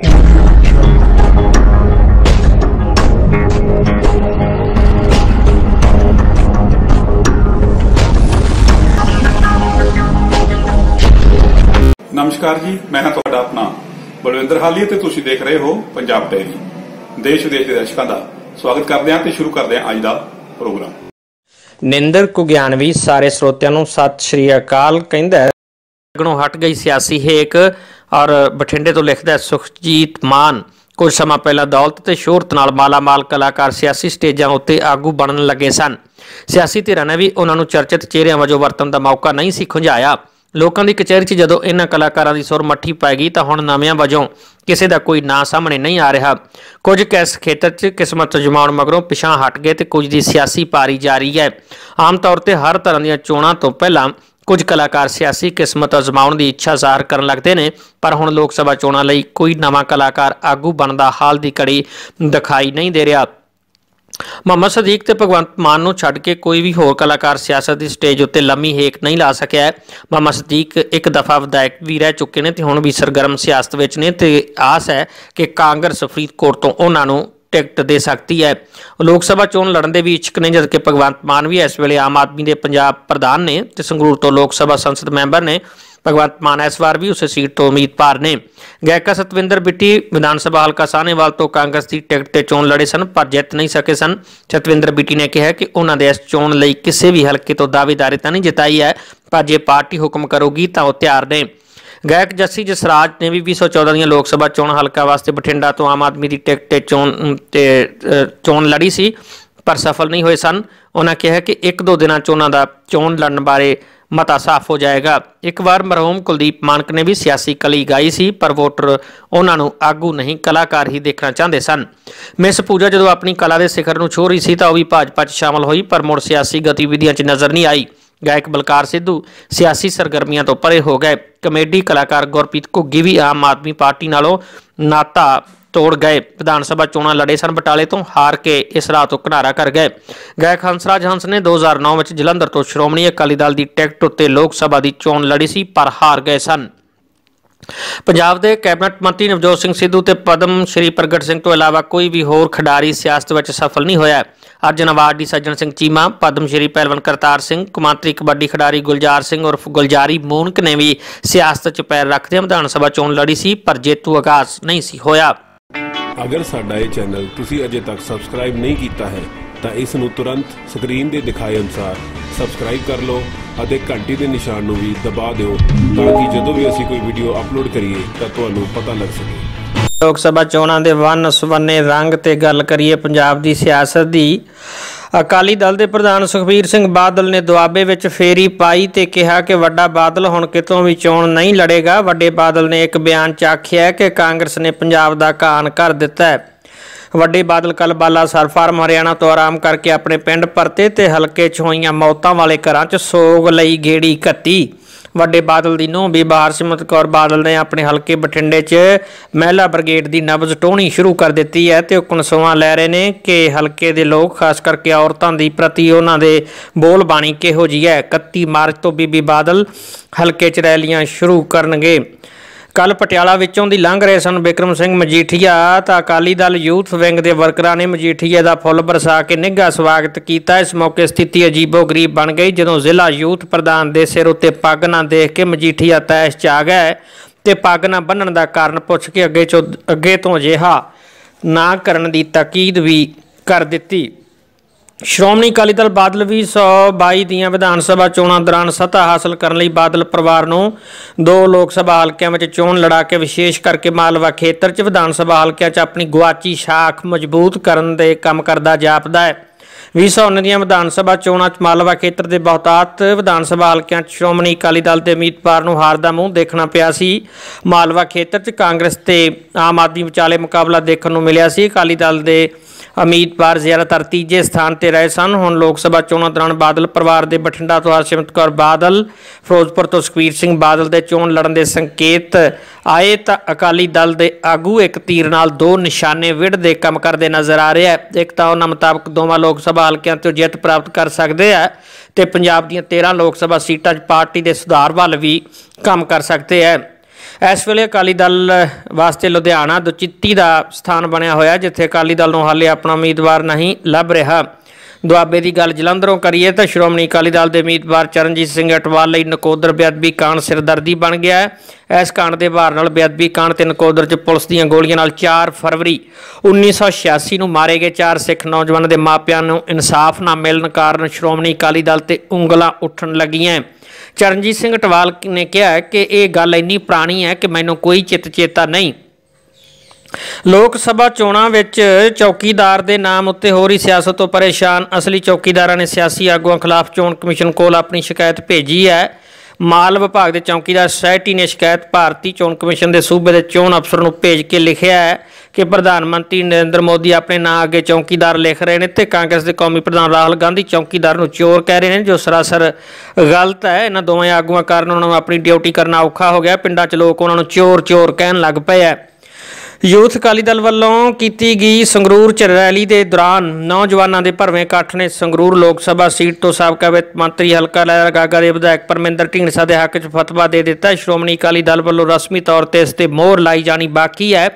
ਨਮਸਕਾਰ ਜੀ, ਮੈਂ ਹਾਂ ਤੁਹਾਡਾ ਆਪਣਾ ਬਲਵਿੰਦਰ ਹਾਲੀ ਤੇ ਤੁਸੀਂ ਦੇਖ ਰਹੇ ਹੋ ਪੰਜਾਬ ਡੈਰੀ ਦੇਸ਼ ਵਿਦੇਸ਼ ਦੇ ਦਰਸ਼ਕਾਂ ਦਾ ਸਵਾਗਤ ਕਰਦੇ ਹਾਂ ਤੇ ਸ਼ੁਰੂ ਕਰਦੇ ਹਾਂ ਅੱਜ ਦਾ ਪ੍ਰੋਗਰਾਮ। ਨਿੰਦਰ ਕੁਗਿਆਨਵੀ ਸਾਰੇ ਸਰੋਤਿਆਂ ਨੂੰ ਸਤਿ ਸ਼੍ਰੀ ਅਕਾਲ ਕਹਿੰਦਾ ਹੈ। ਹਟ ਗਈ ਸਿਆਸੀ ਹੇਕ। ਔਰ ਬਠਿੰਡੇ ਤੋਂ ਲਿਖਦਾ ਸੁਖਜੀਤ ਮਾਨ, ਕੁਝ ਸਮਾਂ ਪਹਿਲਾਂ ਦੌਲਤ ਤੇ ਸ਼ੋਹਰਤ ਨਾਲ ਮਾਲਾਮਾਲ ਕਲਾਕਾਰ ਸਿਆਸੀ ਸਟੇਜਾਂ ਉੱਤੇ ਆਗੂ ਬਣਨ ਲੱਗੇ ਸਨ। ਸਿਆਸੀ ਧਿਰਾਂ ਨੇ ਵੀ ਉਹਨਾਂ ਨੂੰ ਚਰਚਿਤ ਚਿਹਰਿਆਂ ਵਜੋਂ ਵਰਤਣ ਦਾ ਮੌਕਾ ਨਹੀਂ ਸੀ ਖੁੰਝਾਇਆ। ਲੋਕਾਂ ਦੀ ਕਚਹਿਰੀ 'ਚ ਜਦੋਂ ਇਹਨਾਂ ਕਲਾਕਾਰਾਂ ਦੀ ਸੁਰ ਮੱਠੀ ਪੈ ਗਈ ਤਾਂ ਹੁਣ ਨਵਿਆਂ ਵਜੋਂ ਕਿਸੇ ਦਾ ਕੋਈ ਨਾਂ ਸਾਹਮਣੇ ਨਹੀਂ ਆ ਰਿਹਾ। ਕੁਝ ਕਿਸ ਖੇਤਰ 'ਚ ਕਿਸਮਤ ਜਮਾਉਣ ਮਗਰੋਂ ਪਿਛਾਂ ਹਟ ਗਏ ਤੇ ਕੁਝ ਦੀ ਸਿਆਸੀ ਪਾਰੀ ਜਾਰੀ ਹੈ। ਆਮ ਤੌਰ ਤੇ ਹਰ ਤਰ੍ਹਾਂ ਦੀਆਂ ਚੋਣਾਂ ਤੋਂ ਪਹਿਲਾਂ ਕੁਝ ਕਲਾਕਾਰ ਸਿਆਸੀ ਕਿਸਮਤ ਅਜ਼ਮਾਉਣ ਦੀ ਇੱਛਾ ਜ਼ਾਹਰ ਕਰਨ ਲੱਗਦੇ ਨੇ, ਪਰ ਹੁਣ ਲੋਕ ਸਭਾ ਚੋਣਾਂ ਲਈ ਕੋਈ ਨਵਾਂ ਕਲਾਕਾਰ ਆਗੂ ਬਣਦਾ ਹਾਲ ਦੀ ਕੜੀ ਦਿਖਾਈ ਨਹੀਂ ਦੇ ਰਿਹਾ। ਮੁਹੰਮਦ ਸਦੀਕ ਤੇ ਭਗਵੰਤ ਮਾਨ ਨੂੰ ਛੱਡ ਕੇ ਕੋਈ ਵੀ ਹੋਰ ਕਲਾਕਾਰ ਸਿਆਸਤ ਦੀ ਸਟੇਜ ਉੱਤੇ ਲੰਮੀ ਹੇਕ ਨਹੀਂ ਲਾ ਸਕਿਆ ਹੈ। ਮੁਹੰਮਦ ਸਦੀਕ ਇੱਕ ਦਫਾ ਵਿਧਾਇਕ ਵੀ ਰਹਿ ਚੁੱਕੇ ਨੇ ਤੇ ਹੁਣ ਵੀ ਸਰਗਰਮ ਸਿਆਸਤ ਵਿੱਚ ਨੇ ਤੇ ਆਸ ਹੈ ਕਿ ਕਾਂਗਰਸ ਫਰੀਦਕੋਟ ਤੋਂ ਉਹਨਾਂ ਨੂੰ ਟਿਕਟ ਦੇ ਸਕਦੀ ਹੈ। ਲੋਕ ਸਭਾ ਚੋਣ ਲੜਨ ਦੇ ਵੀ ਇੱਛੁਕ ਨੇ, ਜਦਕਿ ਭਗਵੰਤ ਮਾਨ ਵੀ ਇਸ ਵੇਲੇ ਆਮ ਆਦਮੀ ਦੇ ਪੰਜਾਬ ਪ੍ਰਧਾਨ ਨੇ ਤੇ ਸੰਗਰੂਰ ਤੋਂ ਲੋਕ ਸਭਾ ਸੰਸਦ ਮੈਂਬਰ ਨੇ। ਭਗਵੰਤ ਮਾਨ ਇਸ ਵਾਰ ਵੀ ਉਸੇ ਸੀਟ ਤੋਂ ਉਮੀਦਵਾਰ ਨੇ। ਗਾਇਕਾ ਸਤਵਿੰਦਰ ਬਿੱਟੀ ਵਿਧਾਨ ਸਭਾ ਹਲਕਾ ਸਾਹਨੇਵਾਲ ਤੋਂ ਕਾਂਗਰਸ ਦੀ ਟਿਕਟ ਤੇ ਚੋਣ ਲੜੇ ਸਨ, ਪਰ ਜਿੱਤ ਨਹੀਂ ਸਕੇ ਸਨ। ਸਤਵਿੰਦਰ ਬਿੱਟੀ ਨੇ ਕਿਹਾ ਕਿ ਉਹਨਾਂ ਦੇ ਇਸ ਚੋਣ ਲਈ ਕਿਸੇ ਵੀ ਹਲਕੇ ਤੋਂ ਦਾਅਵੇਦਾਰੀ ਤਾਂ ਨਹੀਂ ਜਿਤਾਈ ਹੈ, ਪਰ ਜੇ ਪਾਰਟੀ ਹੁਕਮ ਕਰੂਗੀ ਤਾਂ ਉਹ ਤਿਆਰ ਨੇ। ਗਾਇਕ ਜੱਸੀ ਜਸਰਾਜ ਨੇ ਵੀ 2014 ਦੀਆਂ ਲੋਕ ਸਭਾ ਚੋਣ ਹਲਕਾ ਵਾਸਤੇ ਬਠਿੰਡਾ ਤੋਂ ਆਮ ਆਦਮੀ ਦੀ ਟਿਕਟ ਤੇ ਚੋਣ ਤੇ ਚੋਣ ਲੜੀ ਸੀ, ਪਰ ਸਫਲ ਨਹੀਂ ਹੋਏ ਸਨ। ਉਹਨਾਂ ਕਿਹਾ ਕਿ ਇੱਕ ਦੋ ਦਿਨਾਂ ਚ ਉਹਨਾਂ ਦਾ ਚੋਣ ਲੜਨ ਬਾਰੇ ਮਤਾ ਸਾਫ਼ ਹੋ ਜਾਏਗਾ। ਇੱਕ ਵਾਰ ਮਰਹੂਮ ਕੁਲਦੀਪ ਮਾਨਕ ਨੇ ਵੀ ਸਿਆਸੀ ਕਲੀ ਗਾਈ ਸੀ, ਪਰ ਵੋਟਰ ਉਹਨਾਂ ਨੂੰ ਆਗੂ ਨਹੀਂ, ਕਲਾਕਾਰ ਹੀ ਦੇਖਣਾ ਚਾਹੁੰਦੇ ਸਨ। ਮਿਸ ਪੂਜਾ ਜਦੋਂ ਆਪਣੀ ਕਲਾ ਦੇ ਸਿਖਰ ਨੂੰ ਛੋਹ ਰਹੀ ਸੀ ਤਾਂ ਉਹ ਵੀ ਭਾਜਪਾ 'ਚ ਸ਼ਾਮਲ ਹੋਈ, ਪਰ ਮੁੜ ਸਿਆਸੀ ਗਤੀਵਿਧੀਆਂ 'ਚ ਨਜ਼ਰ ਨਹੀਂ ਆਈ। ਗਾਇਕ ਬਲਕਾਰ ਸਿੱਧੂ ਸਿਆਸੀ ਸਰਗਰਮੀਆਂ ਤੋਂ ਪਰੇ ਹੋ ਗਏ। ਕਮੇਡੀ ਕਲਾਕਾਰ ਗੁਰਪ੍ਰੀਤ ਘੁੱਗੀ ਵੀ ਆਮ ਆਦਮੀ ਪਾਰਟੀ ਨਾਲੋਂ ਨਾਤਾ ਤੋੜ ਗਏ। ਵਿਧਾਨ ਸਭਾ ਚੋਣਾਂ ਲੜੇ ਸਨ, ਬਟਾਲੇ ਤੋਂ ਹਾਰ ਕੇ ਇਸ ਰਾਹ ਤੋਂ ਕਿਨਾਰਾ ਕਰ ਗਏ। ਗਾਇਕ ਹੰਸਰਾਜ ਹੰਸ ਨੇ 2009 ਵਿੱਚ ਜਲੰਧਰ ਤੋਂ ਸ਼੍ਰੋਮਣੀ ਅਕਾਲੀ ਦਲ ਦੀ ਟਿਕਟ ਉੱਤੇ ਲੋਕ ਸਭਾ ਦੀ ਚੋਣ ਲੜੀ ਸੀ, ਪਰ ਹਾਰ ਗਏ ਸਨ। ਪੰਜਾਬ ਦੇ ਕੈਬਨਿਟ ਮੰਤਰੀ ਨਵਜੋਤ ਸਿੰਘ ਸਿੱਧੂ ਤੇ ਪਦਮ ਸ਼੍ਰੀ ਪ੍ਰਗਟ ਸਿੰਘ ਤੋਂ ਇਲਾਵਾ ਕੋਈ ਵੀ ਹੋਰ ਖਿਡਾਰੀ ਸਿਆਸਤ ਵਿੱਚ ਸਫਲ ਨਹੀਂ ਹੋਇਆ। ਅਰਜਨ ਅਵਾਰਡੀ ਸੱਜਣ ਸਿੰਘ ਚੀਮਾ, ਪਦਮ ਸ਼੍ਰੀ ਪਹਿਲਵਾਨ ਕਰਤਾਰ ਸਿੰਘ, ਕੁਮਾਂਤਰੀ ਕਬੱਡੀ ਖਿਡਾਰੀ ਗੁਲਜ਼ਾਰ ਸਿੰਘ ਉਰਫ ਗੁਲਜ਼ਾਰੀ ਮੂਨਕ ਨੇ ਵੀ ਸਿਆਸਤ 'ਚ ਪੈਰ ਰੱਖਦਿਆਂ ਵਿਧਾਨ ਸਭਾ ਚੋਣ ਲੜੀ ਸੀ, ਪਰ ਜੇਤੂ ਆਗਾਜ਼ ਨਹੀਂ ਸੀ ਹੋਇਆ। ਅਗਰ ਸਾਡਾ ਇਹ ਚੈਨਲ ਤੁਸੀਂ ਅਜੇ ਤੱਕ ਸਬਸਕ੍ਰਾਈਬ ਨਹੀਂ ਕੀਤਾ ਹੈ, ਤਾਂ ਇਸ ਨੂੰ ਤੁਰੰਤ ਸਕਰੀਨ ਦੇ ਦਿਖਾਏ ਅਨੁਸਾਰ ਸਬਸਕ੍ਰਾਈਬ ਕਰ ਲਓ ਅਤੇ ਘੰਟੀ ਦੇ ਨਿਸ਼ਾਨ ਨੂੰ ਵੀ ਦਬਾ ਦਿਓ ਤਾਂ ਕਿ ਜਦੋਂ ਵੀ ਅਸੀਂ ਕੋਈ ਵੀਡੀਓ ਅਪਲੋਡ ਕਰੀਏ ਤਾਂ ਤੁਹਾਨੂੰ ਪਤਾ ਲੱਗ ਸਕੇ। ਲੋਕ ਸਭਾ ਚੋਣਾਂ ਦੇ ਵੰਨ ਸਵੰਨੇ ਰੰਗ ਤੇ ਗੱਲ ਕਰੀਏ ਪੰਜਾਬ ਦੀ ਸਿਆਸਤ ਦੀ, ਅਕਾਲੀ ਦਲ ਦੇ ਪ੍ਰਧਾਨ ਸੁਖਬੀਰ ਸਿੰਘ ਬਾਦਲ ਨੇ ਦੁਆਬੇ ਵਿੱਚ ਫੇਰੀ ਪਾਈ ਤੇ ਕਿਹਾ ਕਿ ਵੱਡਾ ਬਾਦਲ ਹੁਣ ਕਿਤੋਂ ਵੀ ਚੋਣ ਨਹੀਂ ਲੜੇਗਾ। ਵੱਡੇ ਬਾਦਲ ਨੇ ਇੱਕ ਬਿਆਨ 'ਚ ਆਖਿਆ ਕਿ ਕਾਂਗਰਸ ਨੇ ਪੰਜਾਬ ਦਾ ਘਾਣ ਕਰ ਦਿੱਤਾ ਹੈ। ਵੱਡੇ ਬਾਦਲ ਕੱਲ ਬਾਲਾ ਸਰ ਹਰਿਆਣਾ ਤੋਂ ਆਰਾਮ ਕਰਕੇ ਆਪਣੇ ਪਿੰਡ ਪਰਤੇ ਤੇ ਹਲਕੇ 'ਚ ਹੋਈਆਂ ਮੌਤਾਂ ਵਾਲੇ ਘਰਾਂ 'ਚ ਸੋਗ ਲਈ ਗੇੜੀ ਘੱਤੀ ਵੱਡੇ ਬਾਦਲ ਦੀ ਨੂੰਹ ਬੀਬਾ ਹਰਸਿਮਰਤ ਕੌਰ ਬਾਦਲ ਨੇ ਆਪਣੇ ਹਲਕੇ ਬਠਿੰਡੇ 'ਚ ਮਹਿਲਾ ਬ੍ਰਿਗੇਡ ਦੀ ਨਬਜ਼ ਟੋਣੀ ਸ਼ੁਰੂ ਕਰ ਦਿੱਤੀ ਹੈ ਤੇ ਉਹ ਕਨਸੋਆਂ ਲੈ ਰਹੇ ਨੇ ਕਿ ਹਲਕੇ ਦੇ ਲੋਕ, ਖਾਸ ਕਰਕੇ ਔਰਤਾਂ ਦੀ ਪ੍ਰਤੀ ਉਹਨਾਂ ਦੇ ਬੋਲ ਬਾਣੀ ਕਿਹੋ ਜਿਹੀ ਹੈ? 31 ਮਾਰਚ ਤੋਂ ਬੀਬੀ ਬਾਦਲ ਹਲਕੇ 'ਚ ਰੈਲੀਆਂ ਸ਼ੁਰੂ ਕਰਨਗੇ। ਕੱਲ ਪਟਿਆਲਾ ਵਿੱਚੋਂ ਦੀ ਲੰਘ ਰਹੇ ਸਨ ਬਿਕਰਮ ਸਿੰਘ ਮਜੀਠੀਆ, ਤਾਂ ਅਕਾਲੀ ਦਲ ਯੂਥ ਵਿੰਗ ਦੇ ਵਰਕਰਾਂ ਨੇ ਮਜੀਠੀਆ ਦਾ ਫੁੱਲ ਬਰਸਾ ਕੇ ਨਿੱਘਾ ਸਵਾਗਤ ਕੀਤਾ। ਇਸ ਮੌਕੇ ਸਥਿਤੀ ਅਜੀਬੋ-ਗਰੀਬ ਬਣ ਗਈ, ਜਦੋਂ ਜ਼ਿਲ੍ਹਾ ਯੂਥ ਪ੍ਰਧਾਨ ਦੇ ਸਿਰ ਉੱਤੇ ਪੱਗ ਨਾ ਦੇਖ ਕੇ ਮਜੀਠੀਆ ਤੈਸ਼ ਚ ਆ ਗਿਆ ਤੇ ਪੱਗ ਨਾ ਬੰਨਣ ਦਾ ਕਾਰਨ ਪੁੱਛ ਕੇ ਅੱਗੇ ਚੋਂ ਅੱਗੇ ਤੋਂ ਅਜਿਹਾ ਨਾ ਕਰਨ ਦੀ ਤਾਕੀਦ ਵੀ ਕਰ ਦਿੱਤੀ। ਸ਼੍ਰੋਮਣੀ ਅਕਾਲੀ ਦਲ ਬਾਦਲ ਵੀ 122 ਦੀਆਂ ਵਿਧਾਨ ਸਭਾ ਚੋਣਾਂ ਦੌਰਾਨ ਸੱਤਾ ਹਾਸਲ ਕਰਨ ਲਈ ਬਾਦਲ ਪਰਿਵਾਰ ਨੂੰ ਦੋ ਲੋਕ ਸਭਾ ਹਲਕਿਆਂ ਵਿੱਚ ਚੋਣ ਲੜਾ ਕੇ ਵਿਸ਼ੇਸ਼ ਕਰਕੇ ਮਾਲਵਾ ਖੇਤਰ 'ਚ ਵਿਧਾਨ ਸਭਾ ਹਲਕਿਆਂ 'ਚ ਆਪਣੀ ਗੁਆਚੀ ਸ਼ਾਖ ਮਜ਼ਬੂਤ ਕਰਨ ਦੇ ਕੰਮ ਕਰਦਾ ਜਾਪਦਾ ਹੈ। 2019 ਦੀਆਂ ਵਿਧਾਨ ਸਭਾ ਚੋਣਾਂ 'ਚ ਮਾਲਵਾ ਖੇਤਰ ਦੇ ਬਹੁਤਾਤ ਵਿਧਾਨ ਸਭਾ ਹਲਕਿਆਂ 'ਚ ਸ਼੍ਰੋਮਣੀ ਅਕਾਲੀ ਦਲ ਦੇ ਉਮੀਦਵਾਰ ਨੂੰ ਹਾਰ ਦਾ ਮੂੰਹ ਦੇਖਣਾ ਪਿਆ ਸੀ। ਮਾਲਵਾ ਖੇਤਰ 'ਚ ਕਾਂਗਰਸ ਤੇ ਆਮ ਆਦਮੀ ਵਿਚਾਲੇ ਮੁਕਾਬਲਾ ਦੇਖਣ ਨੂੰ ਮਿਲਿਆ ਸੀ। ਅਕਾਲੀ ਦਲ ਦੇ ਉਮੀਦਵਾਰ ਜ਼ਿਆਦਾਤਰ ਤੀਜੇ ਸਥਾਨ ਤੇ ਰਹੇ ਸਨ। ਹੁਣ ਲੋਕ ਸਭਾ ਚੋਣਾਂ ਦੌਰਾਨ ਬਾਦਲ ਪਰਿਵਾਰ ਦੇ ਬਠਿੰਡਾ ਤੋਂ ਹਰਸਿਮਰਤ ਕੌਰ ਬਾਦਲ, ਫਿਰੋਜ਼ਪੁਰ ਤੋਂ ਸੁਖਬੀਰ ਸਿੰਘ ਬਾਦਲ ਦੇ ਚੋਣ ਲੜਨ ਦੇ ਸੰਕੇਤ ਆਏ ਤਾਂ ਅਕਾਲੀ ਦਲ ਦੇ ਆਗੂ ਇੱਕ ਤੀਰ ਨਾਲ ਦੋ ਨਿਸ਼ਾਨੇ ਵਿੜਦੇ ਕੰਮ ਕਰਦੇ ਨਜ਼ਰ ਆ ਰਿਹਾ ਹੈ। ਇੱਕ ਤਾਂ ਉਹਨਾਂ ਮੁਤਾਬਕ ਦੋਵਾਂ ਲੋਕ ਸਭਾ ਹਲਕਿਆਂ ਤੋਂ ਜਿੱਤ ਪ੍ਰਾਪਤ ਕਰ ਸਕਦੇ ਆ ਤੇ ਪੰਜਾਬ ਦੀਆਂ 13 ਲੋਕ ਸਭਾ ਸੀਟਾਂ 'ਚ ਪਾਰਟੀ ਦੇ ਸੁਧਾਰ ਵੱਲ ਵੀ ਕੰਮ ਕਰ ਸਕਦੇ ਆ। ਇਸ ਵੇਲੇ ਅਕਾਲੀ ਦਲ ਵਾਸਤੇ ਲੁਧਿਆਣਾ ਦੁਚਿੱਤੀ ਦਾ ਸਥਾਨ ਬਣਿਆ ਹੋਇਆ, ਜਿੱਥੇ ਅਕਾਲੀ ਦਲ ਨੂੰ ਹਾਲੇ ਆਪਣਾ ਉਮੀਦਵਾਰ ਨਹੀਂ ਲੱਭ ਰਿਹਾ। ਦੁਆਬੇ ਦੀ ਗੱਲ ਜਲੰਧਰੋਂ ਕਰੀਏ ਤਾਂ ਸ਼੍ਰੋਮਣੀ ਅਕਾਲੀ ਦਲ ਦੇ ਉਮੀਦਵਾਰ ਚਰਨਜੀਤ ਸਿੰਘ ਅਟਵਾਲ ਲਈ ਨਕੋਦਰ ਬੇਅਦਬੀ ਕਾਂਡ ਸਿਰਦਰਦੀ ਬਣ ਗਿਆ ਹੈ। ਇਸ ਕਾਂਡ ਦੇ ਭਾਰ ਨਾਲ ਬੇਅਦਬੀ ਕਾਂਡ ਤੇ ਨਕੋਦਰ 'ਚ ਪੁਲਿਸ ਦੀਆਂ ਗੋਲੀਆਂ ਨਾਲ 4 ਫਰਵਰੀ 1986 ਨੂੰ ਮਾਰੇ ਗਏ ਚਾਰ ਸਿੱਖ ਨੌਜਵਾਨਾਂ ਦੇ ਮਾਪਿਆਂ ਨੂੰ ਇਨਸਾਫ ਨਾ ਮਿਲਣ ਕਾਰਨ ਸ਼੍ਰੋਮਣੀ ਅਕਾਲੀ ਦਲ ਤੇ ਉਂਗਲਾਂ ਉੱਠਣ ਲੱਗੀਆਂ ਚਰਨਜੀਤ ਸਿੰਘ ਅਟਵਾਲ ਨੇ ਕਿਹਾ ਕਿ ਇਹ ਗੱਲ ਇੰਨੀ ਪੁਰਾਣੀ ਹੈ ਕਿ ਮੈਨੂੰ ਕੋਈ ਚਿੱਤ ਚੇਤਾ ਨਹੀਂ। ਲੋਕ ਸਭਾ ਚੋਣਾਂ ਵਿੱਚ ਚੌਕੀਦਾਰ ਦੇ ਨਾਮ ਉੱਤੇ ਹੋ ਰਹੀ ਸਿਆਸਤ ਤੋਂ ਪਰੇਸ਼ਾਨ, ਅਸਲੀ ਚੌਕੀਦਾਰਾਂ ਨੇ ਸਿਆਸੀ ਆਗੂਆਂ ਖਿਲਾਫ ਚੋਣ ਕਮਿਸ਼ਨ ਕੋਲ ਆਪਣੀ ਸ਼ਿਕਾਇਤ ਭੇਜੀ ਹੈ। ਮਾਲ ਵਿਭਾਗ ਦੇ ਚੌਕੀਦਾਰ ਸੋਸਾਇਟੀ ਨੇ ਸ਼ਿਕਾਇਤ ਭਾਰਤੀ ਚੋਣ ਕਮਿਸ਼ਨ ਦੇ ਸੂਬੇ ਦੇ ਚੋਣ ਅਫਸਰ ਨੂੰ ਭੇਜ ਕੇ ਲਿਖਿਆ ਹੈ ਕਿ ਪ੍ਰਧਾਨ ਮੰਤਰੀ ਨਰਿੰਦਰ ਮੋਦੀ ਆਪਣੇ ਨਾਂ ਅੱਗੇ ਚੌਕੀਦਾਰ ਲਿਖ ਰਹੇ ਨੇ ਤੇ ਕਾਂਗਰਸ ਦੇ ਕੌਮੀ ਪ੍ਰਧਾਨ ਰਾਹੁਲ ਗਾਂਧੀ ਚੌਕੀਦਾਰ ਨੂੰ ਚੋਰ ਕਹਿ ਰਹੇ ਨੇ, ਜੋ ਸਰਾਸਰ ਗਲਤ ਹੈ। ਇਹਨਾਂ ਦੋਵੇਂ ਆਗੂਆਂ ਕਾਰਨ ਉਹਨਾਂ ਨੂੰ ਆਪਣੀ ਡਿਊਟੀ ਕਰਨਾ ਔਖਾ ਹੋ ਗਿਆ। ਪਿੰਡਾਂ 'ਚ ਲੋਕ ਉਹਨਾਂ ਨੂੰ ਚੋਰ ਚੋਰ ਕਹਿਣ ਲੱਗ ਪਏ ਐ ਯੂਥ ਅਕਾਲੀ ਦਲ ਵੱਲੋਂ ਕੀਤੀ ਗਈ ਸੰਗਰੂਰ ਚ ਰੈਲੀ ਦੇ ਦੌਰਾਨ ਨੌਜਵਾਨਾਂ ਦੇ ਭਰਵੇਂ ਇਕੱਠ ਨੇ ਸੰਗਰੂਰ ਲੋਕ ਸਭਾ ਸੀਟ ਤੋਂ ਸਾਬਕਾ ਵਿੱਤ ਮੰਤਰੀ ਹਲਕਾ ਲਹਿਰਾ ਗਾਗਾ ਦੇ ਵਿਧਾਇਕ ਪਰਮਿੰਦਰ ਢੀਂਡਸਾ ਦੇ ਹੱਕ 'ਚ ਫਤਵਾ ਦੇ ਦਿੱਤਾ। ਸ਼੍ਰੋਮਣੀ ਅਕਾਲੀ ਦਲ ਵੱਲੋਂ ਰਸਮੀ ਤੌਰ ਤੇ ਇਸ ਤੇ ਮੋਹਰ ਲਾਈ ਜਾਣੀ ਬਾਕੀ ਹੈ।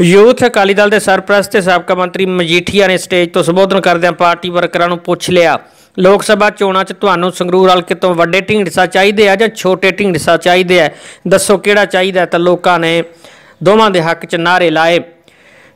ਯੂਥ ਅਕਾਲੀ ਦਲ ਦੇ ਸਰਪ੍ਰਸਤ ਤੇ ਸਾਬਕਾ ਮੰਤਰੀ ਮਜੀਠੀਆ ਨੇ ਸਟੇਜ ਤੋਂ ਸੰਬੋਧਨ ਕਰਦਿਆਂ ਪਾਰਟੀ ਵਰਕਰਾਂ ਨੂੰ ਪੁੱਛ ਲਿਆ, ਲੋਕ ਸਭਾ ਚੋਣਾਂ 'ਚ ਤੁਹਾਨੂੰ ਸੰਗਰੂਰ ਹਲਕੇ ਤੋਂ ਵੱਡੇ ਢੀਂਡਸਾ ਚਾਹੀਦੇ ਆ ਜਾਂ ਛੋਟੇ ਢੀਂਡਸਾ ਚਾਹੀਦੇ ਆ? ਦੱਸੋ ਕਿਹੜਾ ਚਾਹੀਦਾ ਤਾਂ ਲੋਕਾਂ ਨੇ ਦੋਵਾਂ ਦੇ ਹੱਕ 'ਚ ਨਾਅਰੇ ਲਾਏ।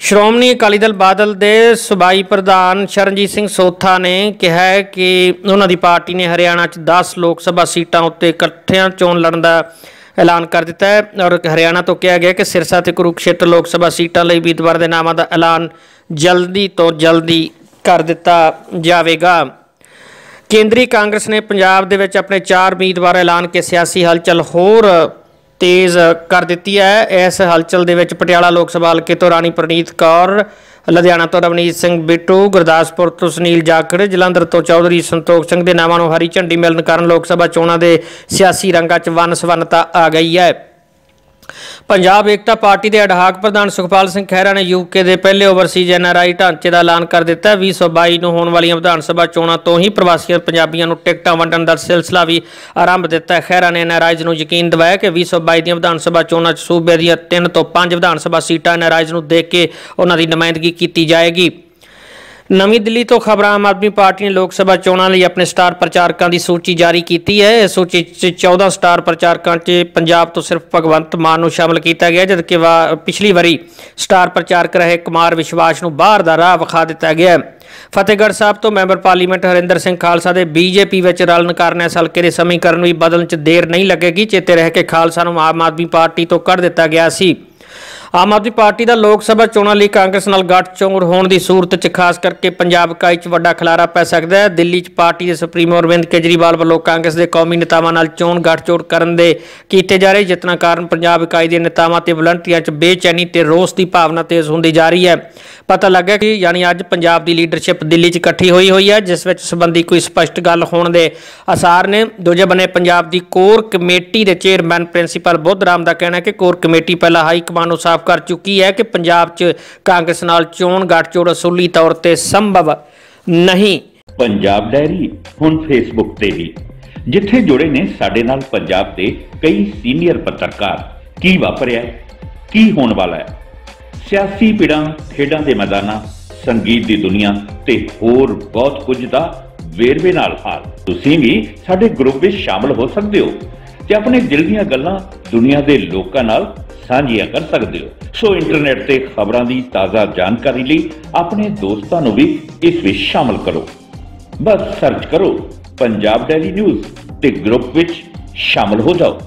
ਸ਼੍ਰੋਮਣੀ ਅਕਾਲੀ ਦਲ ਬਾਦਲ ਦੇ ਸੂਬਾਈ ਪ੍ਰਧਾਨ ਸ਼ਰਨਜੀਤ ਸਿੰਘ ਸੋਥਾ ਨੇ ਕਿਹਾ ਕਿ ਉਹਨਾਂ ਦੀ ਪਾਰਟੀ ਨੇ ਹਰਿਆਣਾ 'ਚ 10 ਲੋਕ ਸਭਾ ਸੀਟਾਂ ਉੱਤੇ ਇਕੱਠਿਆਂ ਚੋਣ ਲੜਨ ਦਾ ਐਲਾਨ ਕਰ ਦਿੱਤਾ ਹੈ ਔਰ ਹਰਿਆਣਾ ਤੋਂ ਕਿਹਾ ਗਿਆ ਕਿ ਸਿਰਸਾ ਤੇ ਕੁਰੂਕਸ਼ੇਤਰ ਲੋਕ ਸਭਾ ਸੀਟਾਂ ਲਈ ਉਮੀਦਵਾਰ ਦੇ ਨਾਮਾਂ ਦਾ ਐਲਾਨ ਜਲਦੀ ਤੋਂ ਜਲਦੀ ਕਰ ਦਿੱਤਾ ਜਾਵੇਗਾ। ਕੇਂਦਰੀ ਕਾਂਗਰਸ ਨੇ ਪੰਜਾਬ ਦੇ ਵਿੱਚ ਆਪਣੇ ਚਾਰ ਉਮੀਦਵਾਰ ਐਲਾਨ ਕੇ ਸਿਆਸੀ ਹਲਚਲ ਹੋਰ ਤੇਜ਼ ਕਰ ਦਿੱਤੀ ਹੈ। ਇਸ ਹਲਚਲ ਦੇ ਵਿੱਚ ਪਟਿਆਲਾ ਲੋਕ ਸਭਾ ਹਲਕੇ ਤੋਂ ਰਾਣੀ ਪ੍ਰਨੀਤ ਕੌਰ, ਲੁਧਿਆਣਾ ਤੋਂ ਰਵਨੀਤ ਸਿੰਘ ਬਿੱਟੂ, ਗੁਰਦਾਸਪੁਰ ਤੋਂ ਸੁਨੀਲ ਜਾਖੜ, ਜਲੰਧਰ ਤੋਂ ਚੌਧਰੀ ਸੰਤੋਖ ਸਿੰਘ ਦੇ ਨਾਵਾਂ ਨੂੰ ਹਰੀ ਝੰਡੀ ਮਿਲਣ ਕਾਰਨ ਲੋਕ ਸਭਾ ਚੋਣਾਂ ਦੇ ਸਿਆਸੀ ਰੰਗਾਂ 'ਚ ਵੰਨ ਸਵੰਨਤਾ ਆ ਗਈ ਹੈ। ਪੰਜਾਬ ਏਕਤਾ ਪਾਰਟੀ ਦੇ ਅਡਹਾਕ ਪ੍ਰਧਾਨ ਸੁਖਪਾਲ ਸਿੰਘ ਖਹਿਰਾ ਨੇ ਯੂਕੇ ਦੇ ਪਹਿਲੇ ਓਵਰਸੀਜ਼ ਐਨਆਰਆਈ ਢਾਂਚੇ ਦਾ ਐਲਾਨ ਕਰ ਦਿੱਤਾ ਹੈ। 2022 ਨੂੰ ਹੋਣ ਵਾਲੀਆਂ ਵਿਧਾਨ ਸਭਾ ਚੋਣਾਂ ਤੋਂ ਹੀ ਪ੍ਰਵਾਸੀ ਪੰਜਾਬੀਆਂ ਨੂੰ ਟਿਕਟਾਂ ਵੰਡਣ ਦਾ ਸਿਲਸਿਲਾ ਵੀ ਆਰੰਭ ਦਿੱਤਾ ਖਹਿਰਾ ਨੇ ਐਨਆਰਆਈਜ਼ ਨੂੰ ਯਕੀਨ ਦਿਵਾਇਆ ਕਿ 2022 ਦੀਆਂ ਵਿਧਾਨ ਸਭਾ ਚੋਣਾਂ 'ਚ ਸੂਬੇ ਦੀਆਂ 3 ਤੋਂ 5 ਵਿਧਾਨ ਸਭਾ ਸੀਟਾਂ ਐਨਆਰਆਈਜ਼ ਨੂੰ ਦੇ ਕੇ ਉਹਨਾਂ ਦੀ ਨੁਮਾਇੰਦਗੀ ਕੀਤੀ ਜਾਏਗੀ। ਨਵੀਂ ਦਿੱਲੀ ਤੋਂ ਖਬਰ, ਆਮ ਆਦਮੀ ਪਾਰਟੀ ਨੇ ਲੋਕ ਸਭਾ ਚੋਣਾਂ ਲਈ ਆਪਣੇ ਸਟਾਰ ਪ੍ਰਚਾਰਕਾਂ ਦੀ ਸੂਚੀ ਜਾਰੀ ਕੀਤੀ ਹੈ। ਇਸ ਸੂਚੀ 'ਚ 14 ਸਟਾਰ ਪ੍ਰਚਾਰਕਾਂ 'ਚ ਪੰਜਾਬ ਤੋਂ ਸਿਰਫ ਭਗਵੰਤ ਮਾਨ ਨੂੰ ਸ਼ਾਮਲ ਕੀਤਾ ਗਿਆ, ਜਦਕਿ ਵਾ- ਪਿਛਲੀ ਵਾਰੀ ਸਟਾਰ ਪ੍ਰਚਾਰਕ ਰਹੇ ਕੁਮਾਰ ਵਿਸ਼ਵਾਸ ਨੂੰ ਬਾਹਰ ਦਾ ਰਾਹ ਵਿਖਾ ਦਿੱਤਾ ਗਿਆ ਫਤਿਹਗੜ੍ਹ ਸਾਹਿਬ ਤੋਂ ਮੈਂਬਰ ਪਾਰਲੀਮੈਂਟ ਹਰਿੰਦਰ ਸਿੰਘ ਖਾਲਸਾ ਦੇ ਬੀਜੇਪੀ ਵਿੱਚ ਰਲਣ ਕਾਰਨ ਇਸ ਹਲਕੇ ਦੇ ਸਮੀਕਰਨ ਵੀ ਬਦਲਣ 'ਚ ਦੇਰ ਨਹੀਂ ਲੱਗੇਗੀ। ਚੇਤੇ ਰਹਿ ਕੇ ਖਾਲਸਾ ਨੂੰ ਆਮ ਆਦਮੀ ਪਾਰਟੀ ਤੋਂ ਕੱਢ ਦਿੱਤਾ ਗਿਆ ਸੀ। ਆਮ ਆਦਮੀ ਪਾਰਟੀ ਦਾ ਲੋਕ ਸਭਾ ਚੋਣਾਂ ਲਈ ਕਾਂਗਰਸ ਨਾਲ ਗੱਠਜੋੜ ਹੋਣ ਦੀ ਸੂਰਤ 'ਚ, ਖਾਸ ਕਰਕੇ ਪੰਜਾਬ ਇਕਾਈ 'ਚ ਵੱਡਾ ਖਲਾਰਾ ਪੈ ਸਕਦਾ ਹੈ। ਦਿੱਲੀ 'ਚ ਪਾਰਟੀ ਦੇ ਸੁਪਰੀਮੋ ਅਰਵਿੰਦ ਕੇਜਰੀਵਾਲ ਵੱਲੋਂ ਕਾਂਗਰਸ ਦੇ ਕੌਮੀ ਨੇਤਾਵਾਂ ਨਾਲ ਚੋਣ ਗੱਠਜੋੜ ਕਰਨ ਦੇ ਕੀਤੇ ਜਾ ਰਹੇ ਯਤਨਾਂ ਕਾਰਨ ਪੰਜਾਬ ਇਕਾਈ ਦੇ ਨੇਤਾਵਾਂ ਤੇ ਵਲੰਟੀਅਰਾਂ 'ਚ ਬੇਚੈਨੀ ਤੇ ਰੋਸ ਦੀ ਭਾਵਨਾ ਤੇਜ਼ ਹੁੰਦੀ ਜਾ ਰਹੀ ਹੈ। ਪਤਾ ਲੱਗਾ ਕਿ ਯਾਨੀ ਅੱਜ ਪੰਜਾਬ ਦੀ ਲੀਡਰਸ਼ਿਪ ਦਿੱਲੀ 'ਚ ਇਕੱਠੀ ਹੋਈ ਹੋਈ ਹੈ, ਜਿਸ ਵਿੱਚ ਸੰਬੰਧੀ ਕੋਈ ਸਪਸ਼ਟ ਗੱਲ ਹੋਣ ਦੇ ਆਸਾਰ ਨੇ। ਦੂਜੇ ਬੰਨੇ ਪੰਜਾਬ ਦੀ ਕੋਰ ਕਮੇਟੀ ਦੇ ਚੇਅਰਮੈਨ, ਪ੍ਰਿੰਸੀਪਲ ਬੁੱਧ ਰਾਮ ਦਾ ਕਹਿਣਾ ਹੈ ਕਿ ਕੋਰ ਕਮੇਟੀ ਪਹਿਲਾਂ ਹਾਈ ਕਮਾਂਡ ਨੂੰ ਸਾਫ਼ ਕਰ ਚੁੱਕੀ ਹੈ ਕਿ ਪੰਜਾਬ 'ਚ ਕਾਂਗਰਸ ਨਾਲ ਚੋਣ ਗੱਠਜੋੜ ਅਸੂਲੀ ਤੌਰ ਤੇ ਸੰਭਵ ਨਹੀਂ। ਪੰਜਾਬ ਡਾਇਰੀ, ਹੁਣ ਫੇਸਬੁੱਕ ਤੇ ਵੀ। ਜਿੱਥੇ ਜੁੜੇ ਨੇ ਸਾਡੇ ਨਾਲ ਪੰਜਾਬ ਦੇ ਕਈ ਸੀਨੀਅਰ ਪੱਤਰਕਾਰ। ਕੀ ਵਾਪਰਿਆ ਕੀ ਹੋਣ ਵਾਲਾ ਹੈ? ਸਿਆਸੀ ਪਿੜਾਂ ਖੇਡਾਂ ਦੇ ਮੈਦਾਨਾਂ, ਸੰਗੀਤ ਦੀ ਦੁਨੀਆ ਤੇ ਹੋਰ ਬਹੁਤ ਕੁਝ ਦਾ ਵੇਰਵੇ ਨਾਲ ਹਾਲ। ਤੁਸੀਂ ਵੀ ਸਾਡੇ ਗਰੁੱਪ ਵਿੱਚ ਸ਼ਾਮਲ ਹੋ ਸਕਦੇ ਹੋ। ਤੇ ਆਪਣੇ ਦਿਲ ਦੀਆਂ ਗੱਲਾਂ ਦੁਨੀਆ ਦੇ ਲੋਕਾਂ ਨਾਲ ਸਾਂਝੀਆਂ ਕਰ ਸਕਦੇ ਹੋ। ਸੋ ਇੰਟਰਨੈਟ ਤੇ ਖਬਰਾਂ ਦੀ ਤਾਜ਼ਾ ਜਾਣਕਾਰੀ ਲਈ ਆਪਣੇ ਦੋਸਤਾਂ ਨੂੰ ਵੀ ਇਸ ਵਿੱਚ ਸ਼ਾਮਲ ਕਰੋ। ਬਸ ਸਰਚ ਕਰੋ, ਪੰਜਾਬ ਡੈਲੀ ਨਿਊਜ਼ ਤੇ ਗਰੁੱਪ ਵਿੱਚ ਸ਼ਾਮਲ ਹੋ ਜਾਓ।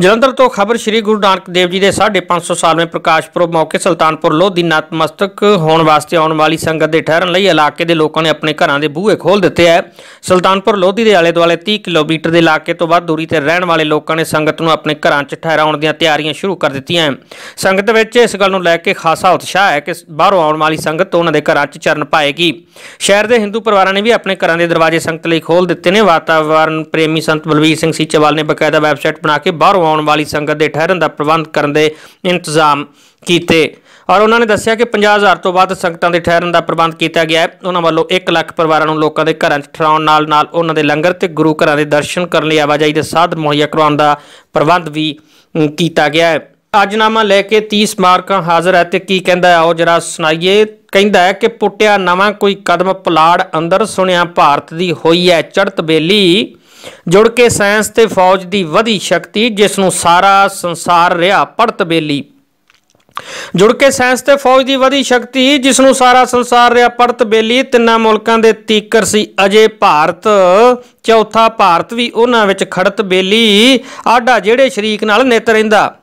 ਜਲੰਧਰ ਤੋਂ ਖਬਰ ਸ੍ਰੀ ਗੁਰੂ ਨਾਨਕ ਦੇਵ ਜੀ ਦੇ 550 ਸਾਲਵੇਂ ਪ੍ਰਕਾਸ਼ ਪੁਰਬ ਮੌਕੇ ਸੁਲਤਾਨਪੁਰ ਲੋਧੀ ਨਤਮਸਤਕ ਹੋਣ ਵਾਸਤੇ ਆਉਣ ਵਾਲੀ ਸੰਗਤ ਦੇ ਠਹਿਰਨ ਲਈ ਇਲਾਕੇ ਦੇ ਲੋਕਾਂ ਨੇ ਆਪਣੇ ਘਰਾਂ ਦੇ ਬੂਹੇ ਖੋਲ੍ਹ ਦਿੱਤੇ ਹੈ ਸੁਲਤਾਨਪੁਰ ਲੋਧੀ ਦੇ ਆਲੇ ਦੁਆਲੇ 30 ਕਿਲੋਮੀਟਰ ਦੇ ਇਲਾਕੇ ਤੋਂ ਵੱਧ ਦੂਰੀ ਤੇ ਰਹਿਣ ਵਾਲੇ ਲੋਕਾਂ ਨੇ ਸੰਗਤ ਨੂੰ ਆਪਣੇ ਘਰਾਂ 'ਚ ਠਹਿਰਾਉਣ ਦੀਆਂ ਤਿਆਰੀਆਂ ਸ਼ੁਰੂ ਕਰ ਦਿੱਤੀਆਂ ਸੰਗਤ ਵਿੱਚ ਇਸ ਗੱਲ ਨੂੰ ਲੈ ਕੇ ਖਾਸਾ ਉਤਸ਼ਾਹ ਹੈ ਕਿ ਬਾਹਰੋਂ ਆਉਣ ਵਾਲੀ ਸੰਗਤ ਉਹਨਾਂ ਦੇ ਘਰਾਂ 'ਚ ਚਰਨ ਪਾਏਗੀ। ਸ਼ਹਿਰ ਦੇ ਹਿੰਦੂ ਪਰਿਵਾਰਾਂ ਨੇ ਵੀ ਆਪਣੇ ਘਰਾਂ ਦੇ ਦਰਵਾਜ਼ੇ ਸੰਗਤ ਲਈ ਖੋਲ੍ਹ ਦਿੱਤੇ ਨੇ। ਵਾਤਾਵਰਣ ਪ੍ਰੇਮੀ ਸੰਤ ਬਲਵੀਰ ਸਿੰਘ ਸੀਚੇਵਾਲ ਨੇ ਬਕਾਇਦਾ ਵੈਬਸਾਈਟ ਬਣਾ ਕੇ ਬਾਹਰੋਂ ਆਉਣ ਵਾਲੀ ਸੰਗਤ ਦੇ ਠਹਿਰਨ ਦਾ ਪ੍ਰਬੰਧ ਕਰਨ ਦੇ ਇੰਤਜ਼ਾਮ ਕੀਤੇ। ਔਰ ਉਹਨਾਂ ਨੇ ਦੱਸਿਆ ਕਿ 50000 ਤੋਂ ਵੱਧ ਸੰਗਤਾਂ ਦੇ ਠਹਿਰਨ ਦਾ ਪ੍ਰਬੰਧ ਕੀਤਾ ਗਿਆ ਹੈ। ਉਹਨਾਂ ਵੱਲੋਂ 1 ਲੱਖ ਪਰਿਵਾਰਾਂ ਨੂੰ ਲੋਕਾਂ ਦੇ ਘਰਾਂ 'ਚ ਠਹਿਰਾਉਣ ਨਾਲ ਨਾਲ ਉਹਨਾਂ ਦੇ ਲੰਗਰ ਤੇ ਗੁਰੂ ਘਰਾਂ ਦੇ ਦਰਸ਼ਨ ਕਰਨ ਲਈ ਆਵਾਜਾਈ ਦੇ ਸਾਧਨ ਮੁਹੱਈਆ ਕਰਵਾਉਣ ਦਾ ਪ੍ਰਬੰਧ ਵੀ ਕੀਤਾ ਗਿਆ ਹੈ। ਅਜਨਾਮਾ ਲੈ ਕੇ 30 ਸਮਾਰਕਾਂ ਹਾਜ਼ਰ ਹੈ ਤੇ ਕੀ ਕਹਿੰਦਾ ਹੈ? ਆਓ ਜਰਾ ਸੁਣਾਈਏ। ਕਹਿੰਦਾ ਹੈ ਕਿ ਪੁੱਟਿਆ ਨਵਾਂ ਕੋਈ ਕਦਮ ਪਲਾੜ ਅੰਦਰ ਸੁਣਿਆ ਭਾਰਤ ਦੀ ਹੋਈ ਹੈ ਚੜਤ ਬੇਲੀ। ਜੁੜ ਕੇ ਸਾਇੰਸ ਤੇ ਫੌਜ ਦੀ ਵਧੀ ਸ਼ਕਤੀ, ਜਿਸ ਨੂੰ ਸਾਰਾ ਸੰਸਾਰ ਰਿਹਾ ਪੜਤ ਬੇਲੀ। ਜੁੜ ਕੇ ਸਾਇੰਸ ਤੇ ਫੌਜ ਦੀ ਵਧੀ ਸ਼ਕਤੀ, ਜਿਸ ਨੂੰ ਸਾਰਾ ਸੰਸਾਰ ਰਿਹਾ ਪੜਤ ਬੇਲੀ। ਤਿੰਨਾਂ ਮੁਲਕਾਂ ਦੇ ਤੀਕਰ ਸੀ ਅਜੇ ਭਾਰਤ। ਚੌਥਾ ਭਾਰਤ ਵੀ ਉਹਨਾਂ ਵਿੱਚ ਖੜਤ ਬੇਲੀ। ਆਡਾ ਜਿਹੜੇ ਸ਼ਰੀਕ ਨਾਲ ਨਿਤ ਰਹਿੰਦਾ।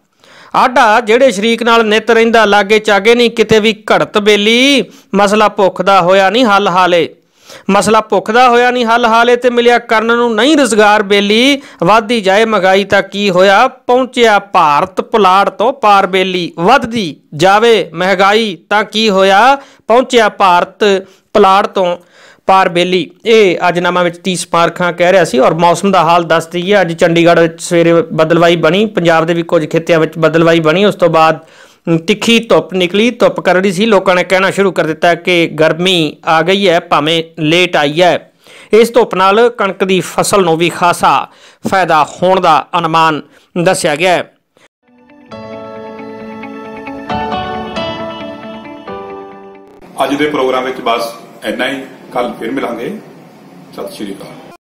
ਆਡਾ ਜਿਹੜੇ ਸ਼ਰੀਕ ਨਾਲ ਨਿਤ ਰਹਿੰਦਾ ਲਾਗੇ ਚਾਗੇ ਨਹੀਂ ਕਿਤੇ ਵੀ ਘੜਤ ਬੇਲੀ। ਮਸਲਾ ਭੁੱਖ ਦਾ ਹੋਇਆ ਨਹੀਂ ਹੱਲ ਹਾਲੇ। ਮਸਲਾ ਭੁੱਖ ਦਾ ਹੋਇਆ ਨਹੀਂ, ਹੱਲ ਹਾਲੇ ਤੇ ਮਿਲਿਆ ਕਰਨ ਨੂੰ ਨਹੀਂ ਰੁਜ਼ਗਾਰ ਬੇਲੀ। ਵਾਧੀ ਜਾਏ ਮਹਿੰਗਾਈ ਤਾਂ ਕੀ ਹੋਇਆ? ਪਹੁੰਚਿਆ ਭਾਰਤ ਪੁਲਾੜ ਤੋਂ ਪਾਰ ਬੇਲੀ। ਵੱਧਦੀ ਜਾਵੇ ਮਹਿੰਗਾਈ ਤਾਂ ਕੀ ਹੋਇਆ? ਪਹੁੰਚਿਆ ਭਾਰਤ ਪੁਲਾੜ ਤੋਂ ਪਾਰ ਬੇਲੀ। ਇਹ ਅੱਜ ਨਾਮਾ ਵਿੱਚ 30 ਸਮਾਰਕਾਂ ਕਹਿ ਰਿਹਾ ਸੀ ਔਰ ਮੌਸਮ ਦਾ ਹਾਲ ਦੱਸ ਦਈਏ। ਅੱਜ ਚੰਡੀਗੜ੍ਹ ਵਿੱਚ ਸਵੇਰੇ ਬਦਲਵਾਈ ਬਣੀ, ਪੰਜਾਬ ਦੇ ਵੀ ਕੁਝ ਖੇਤਿਆਂ ਵਿੱਚ ਬਦਲਵਾਈ ਬਣੀ। ਉਸ ਤੋਂ ਬਾਅਦ ਤਿੱਖੀ ਧੁੱਪ ਨਿਕਲੀ, ਧੁੱਪ ਕਰ ਰਹੀ ਸੀ, ਲੋਕਾਂ ਨੇ ਕਹਿਣਾ ਸ਼ੁਰੂ ਕਰ ਦਿੱਤਾ ਕਿ ਗਰਮੀ ਆ ਗਈ ਹੈ, ਭਾਵੇਂ ਲੇਟ ਆਈ ਹੈ। ਇਸ ਧੁੱਪ ਨਾਲ ਕਣਕ ਦੀ ਫਸਲ ਨੂੰ ਵੀ ਖਾਸਾ ਫਾਇਦਾ ਹੋਣ ਦਾ ਅਨੁਮਾਨ ਦੱਸਿਆ ਗਿਆ ਹੈ। ਅੱਜ ਦੇ ਪ੍ਰੋਗਰਾਮ ਵਿੱਚ ਬਸ ਇੰਨਾ ਹੀ। ਕੱਲ ਫਿਰ ਮਿਲਾਂਗੇ। ਸਤਿ ਸ਼੍ਰੀ ਅਕਾਲ।